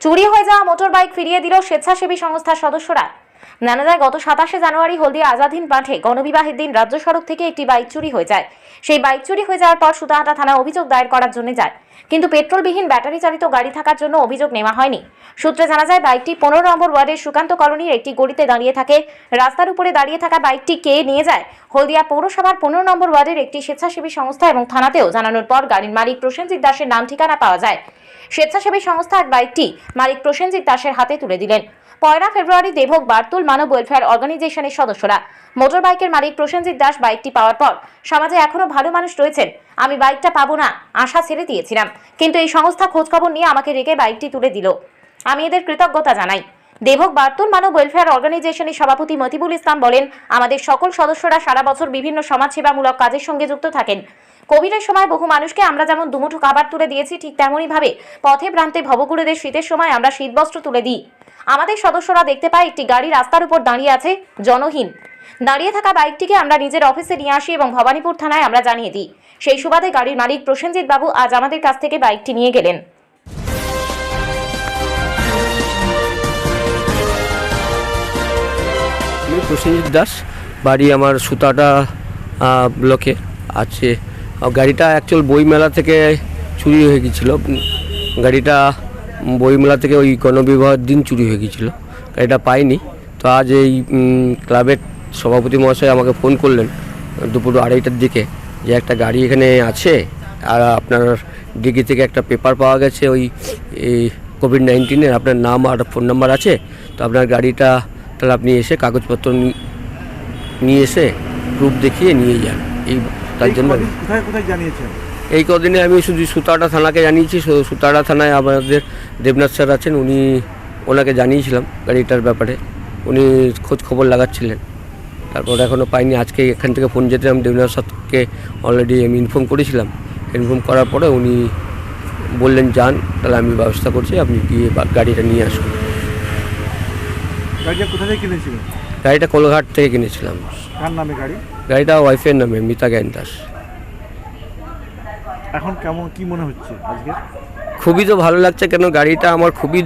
চুরি হয়ে যাওয়া মোটর বাইক ফিরিয়ে দিল স্বেচ্ছাসেবী সংস্থার সদস্যরা। জানা যায় গত সাতাশে জানুয়ারি হলদিয়া আজাদিন মাঠে গণবিবাহের দিন রাজ্য সড়ক থেকে একটি বাইক চুরি হয়ে যায়। সেই বাইক চুরি হয়ে যাওয়ার পর সুতাহাটা থানা অভিযোগ দায়ের করার জন্য যায়। কিন্তু পেট্রোলবিহীন ব্যাটারি চালিত গাড়ি থাকার জন্য অভিযোগ নেওয়া হয়নি। সূত্রে জানা যায়, বাইকটি পনেরো নম্বর ওয়ার্ডের সুকান্ত কলোনির একটি গড়িতে দাঁড়িয়ে থাকে। রাস্তার উপরে দাঁড়িয়ে থাকা বাইকটি কে নিয়ে যায়? হলদিয়া পৌরসভার পনেরো নম্বর ওয়ার্ডের একটি স্বেচ্ছাসেবী সংস্থা এবং থানাতেও জানানোর পর গাড়ির মালিক প্রসেনজিৎ দাসের নাম ঠিকানা পাওয়া যায়। স্বেচ্ছাসেবী সংস্থা এক বাইকটি মালিক প্রসেনজিৎ দাসের হাতে তুলে দিলেন। পয়লা ফেব্রুয়ারি দেবক বার্তুল মানব ওয়েলফেয়ার অর্গানাইজেশনের সদস্যরা। মোটর বাইকের মালিক প্রসেনজিৎ দাস বাইকটি পাওয়ার পর সমাজে এখনও ভালো মানুষ রয়েছেন। আমি বাইকটা পাবো না, আশা ছেড়ে দিয়েছিলাম। কিন্তু এই সংস্থা খোঁজখবর নিয়ে আমাকে রেখে বাইকটি তুলে দিল। আমি এদের কৃতজ্ঞতা জানাই। দেবক বার্তুল মানব ওয়েলফেয়ার অর্গানাইজেশনের সভাপতি মতিবুল ইসলাম বলেন, আমাদের সকল সদস্যরা সারা বছর বিভিন্ন সমাজসেবামূলক কাজের সঙ্গে যুক্ত থাকেন। কোভিডের সময় বহু মানুষকে আমরা যেমন দুমুঠো খাবার তুলে দিয়েছি, ঠিক তেমনই ভাবে পথে প্রান্তে ভবগুরুদের শীতের সময় আমরা শীতবস্ত্র তুলে দিই। আমাদের সদস্যরা দেখতে পায়, একটি গাড়ি রাস্তার উপর দাঁড়িয়ে আছে, জনহীন। দাঁড়িয়ে থাকা বাইকটিকে আমরা নিজের অফিসে নিয়ে আসি এবং ভবানীপুর থানায় আমরা জানিয়ে দিই। সেই সুবাদে গাড়ির মালিক প্রসেনজিৎ বাবু আজ আমাদের কাছ থেকে বাইকটি নিয়ে গেলেন। প্রসেনজিৎ দাস, বাড়ি আমার সুতাটা ব্লকে আছে। গাড়িটা অ্যাকচুয়াল বইমেলা থেকে চুরি হয়ে গেছিল গাড়িটা বইমেলা থেকে ওই গণবিবাহের দিন চুরি হয়ে গিয়েছিল। গাড়িটা পাইনি। তো আজ এই ক্লাবের সভাপতি মহাশয় আমাকে ফোন করলেন দুপুর আড়াইটার দিকে যে একটা গাড়ি এখানে আছে আর আপনার ডিগি থেকে একটা পেপার পাওয়া গেছে ওই কোভিড নাইন্টিনের আপনার নাম আর ফোন নাম্বার আছে? তো আপনার গাড়িটা তাহলে আপনি এসে কাগজপত্র নিয়ে এসে প্রুফ দেখিয়ে নিয়ে যান। এই, তার জন্য কোথায় কোথায় জানিয়েছেন? এই কদিনে আমি শুধু সুতাড়া থানাকে জানিয়েছি সুতাড়া থানায় আমাদের দেবনাথ স্যার আছেন উনি ওনাকে জানিয়েছিলাম গাড়িটার ব্যাপারে। উনি খোঁজ খবর লাগাচ্ছিলেন। তারপর এখনও পাইনি আজকে এখান থেকে ফোন যেতে আমি দেবনাথ স্যারকে অলরেডি আমি ইনফর্ম করেছিলাম। ইনফর্ম করার পরে উনি বললেন যান তাহলে আমি ব্যবস্থা করছি আপনি গিয়ে গাড়িটা নিয়ে আসুন। গাড়িটা কোথা থেকে কিনেছিলেন? গাড়িটা কোলঘাট থেকে কিনেছিলাম। কার নামে গাড়ি? গাড়িটা ওয়াইফের নামে মিতা জ্ঞান দাস। এখন কেমন, কি মনে হচ্ছে আজকে? খুবই তো ভালো লাগছে, কেন গাড়িটা আমার খুবই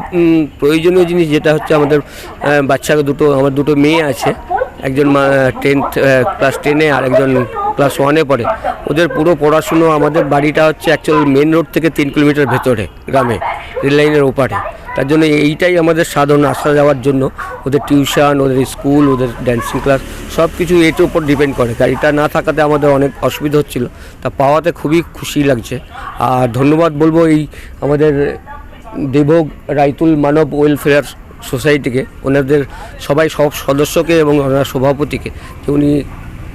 প্রয়োজনীয় জিনিস, যেটা হচ্ছে আমাদের বাচ্চা বাচ্চাকে দুটো, আমার দুটো মেয়ে আছে। একজন টেন্থ ক্লাস টেনে আর একজন ক্লাস ওয়ানে পড়ে। ওদের পুরো পড়াশুনো আমাদের বাড়িটা হচ্ছে অ্যাকচুয়াল মেন রোড থেকে তিন কিলোমিটার ভেতরে, গ্রামে রেল লাইনের ওপারে। তার জন্য এইটাই আমাদের সাধারণ আসা যাওয়ার জন্য। ওদের টিউশন ওদের স্কুল ওদের ড্যান্সিং ক্লাস সব কিছু এটার উপর ডিপেন্ড করে। গাড়িটা না থাকাতে আমাদের অনেক অসুবিধা হচ্ছিল। তা পাওয়াতে খুবই খুশি লাগছে। আর ধন্যবাদ বলব এই আমাদের দেবভোগ রাইতুল মানব ওয়েলফেয়ার সোসাইটিকে ওনাদের সবাই সব সদস্যকে এবং ওনার সভাপতিকে। যে উনি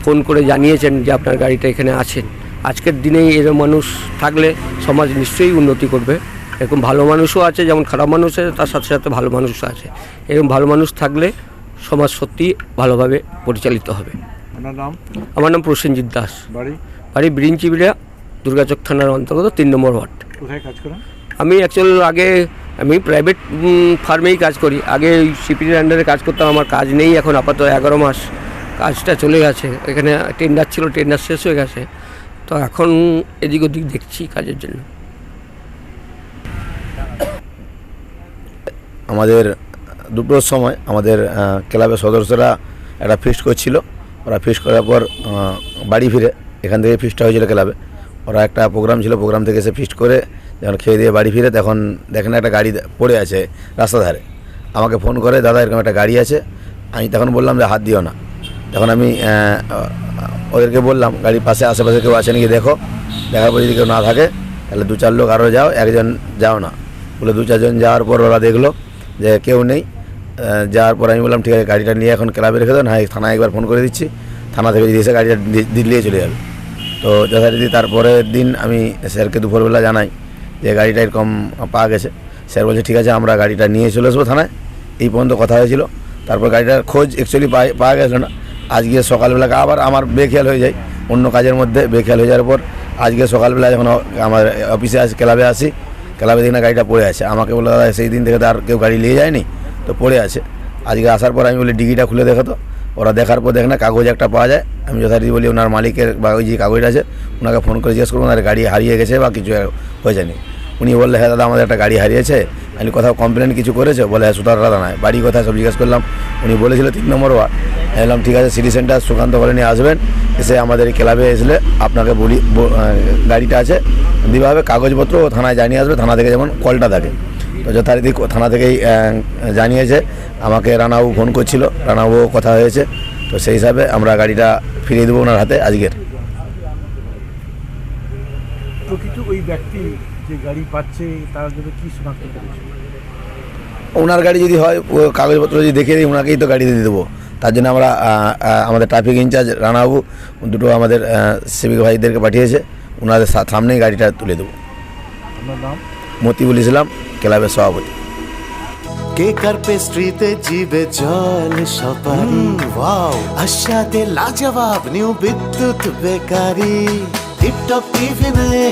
ফোন করে জানিয়েছেন যে আপনার গাড়িটা এখানে আছেন। আজকের দিনেই এরকম মানুষ থাকলে সমাজ নিশ্চয়ই উন্নতি করবে। এরকম ভালো মানুষও আছে যেমন খারাপ মানুষ আছে তার সাথে সাথে ভালো মানুষও আছে। এরকম ভালো মানুষ থাকলে সমাজ সত্যি ভালোভাবে পরিচালিত হবে। নাম? আমার নাম প্রসেনজিৎ দাস। বাড়ি? বাড়ি ব্রিঞ্চিবিড়া দুর্গাচক থানার অন্তর্গত তিন নম্বর ওয়ার্ড। কোথায় কাজ করেন? আমি অ্যাকচুয়াল আগে আমি প্রাইভেট ফার্মেই কাজ করি। আগে সিপির আন্ডারে কাজ করতাম আমার কাজ নেই এখন আপাতত এগারো মাস। কাজটা চলে গেছে। এখানে টেন্ডার ছিল টেন্ডার শেষ হয়ে গেছে। তো এখন এদিক ওদিক দেখছি কাজের জন্য। আমাদের দুটোর সময় আমাদের ক্লাবের সদস্যরা একটা ফিস্ট করছিল। ওরা ফিস্ট করার পর বাড়ি ফিরে। এখান থেকে ফিস্টটা হয়েছিল ক্লাবে। ওরা একটা প্রোগ্রাম ছিল প্রোগ্রাম থেকে এসে ফিস্ট করে যখন খেয়ে দিয়ে বাড়ি ফিরে, তখন দেখেন একটা গাড়ি পড়ে আছে রাস্তা ধারে। আমাকে ফোন করে, দাদা, এরকম একটা গাড়ি আছে। আমি তখন বললাম যে, হাত দিও না। তখন আমি ওদেরকে বললাম, গাড়ির পাশে, আশেপাশে কেউ আছে নাকি দেখো। দেখার পর যদি কেউ না থাকে, তাহলে দু চার লোক আরও যাও, একজন যাও না। বলে দু চারজন যাওয়ার পর ওরা দেখল যে কেউ নেই। যাওয়ার পর আমি বললাম, ঠিক আছে, গাড়িটা নিয়ে এখন ক্লাবে রেখে দেন হ্যাঁ থানায় একবার ফোন করে দিচ্ছি। থানা থেকে যদি এসে গাড়িটা দি- দিল্লি চলে যাবে। তো যথারীতি তারপরের দিন আমি স্যারকে দুপুরবেলা জানাই যে গাড়িটা এরকম পাওয়া গেছে। স্যার বলছে, ঠিক আছে, আমরা গাড়িটা নিয়ে চলে আসব থানায়। এই পর্যন্ত কথা হয়েছিল। তারপর গাড়িটার খোঁজ অ্যাকচুয়ালি পাওয়া গেছিল না। আজকে সকালবেলা আবার আমার বেখেয়াল হয়ে যায়, অন্য কাজের মধ্যে বেখেয়াল হয়ে যাওয়ার পর আজকে সকালবেলা যখন আমার অফিসে আসি ক্লাবে আসি, ক্লাবে দেখি না গাড়িটা পড়ে আছে। আমাকে বলে দাদা, সেই দিন থেকে তো আর কেউ গাড়ি নিয়ে যায়নি। তো পড়ে আছে। আজকে আসার পর আমি বলি, ডিগিটা খুলে দেখো তো। ওরা দেখার পর দেখে না, কাগজ একটা পাওয়া যায়। আমি যথারীতি বলি, ওনার মালিকের বা ওই যে কাগজটা আছে, ওনাকে ফোন করে জিজ্ঞেস করব ওনার গাড়ি হারিয়ে গেছে বা কিছু হয়ে যায়নি উনি বললে হ্যাঁ দাদা, আমাদের একটা গাড়ি হারিয়েছে। আমি কোথাও কমপ্লেন কিছু করেছে? বলে হ্যাঁ সুতার দাদা নয় বাড়ি কোথায়? সব জিজ্ঞেস করলাম। উনি বলেছিল তিন নম্বর ওয়ার্ড। বললাম, ঠিক আছে সিটি সেন্টার সুকান্ত কলোনি আসবেন। এসে আমাদের ক্লাবে আসলে আপনাকে বলি গাড়িটা আছে। দিবা হবে, কাগজপত্র ও থানায় জানিয়ে আসবে। থানা থেকে যেমন কলটা থাকে। তো যথারীতি থানা থেকেই জানিয়েছে। আমাকে রানাবাবু ফোন করছিল। রানাবাবু কথা হয়েছে। তো সেই হিসাবে আমরা গাড়িটা ফিরিয়ে দেবো ওনার হাতে আজকের। প্রকৃত ওই ব্যক্তি যে গাড়ি পাচ্ছে তার জন্য কি শনাক্ত করেছে? ওনার গাড়ি যদি হয় কাগজপত্র যদি দেখে দিই ওনাকেই তো গাড়ি দিয়ে দেবো। তার জন্য আমরা আমাদের ট্রাফিক ইনচার্জ রানাবাবু দুটো আমাদের সিভিক ভাইদেরকে পাঠিয়েছে ওনাদের সা- সামনেই গাড়িটা তুলে দেবো। মতিবুল ইসলাম ক্লাবের সভাপতি। কেকার পেস্ট্রিতে জিবে জল সপারি? ওয়াও আশাতে লাজবাব নিউ বিদ্যুৎ বেকারি। টিপটপ টিফিনে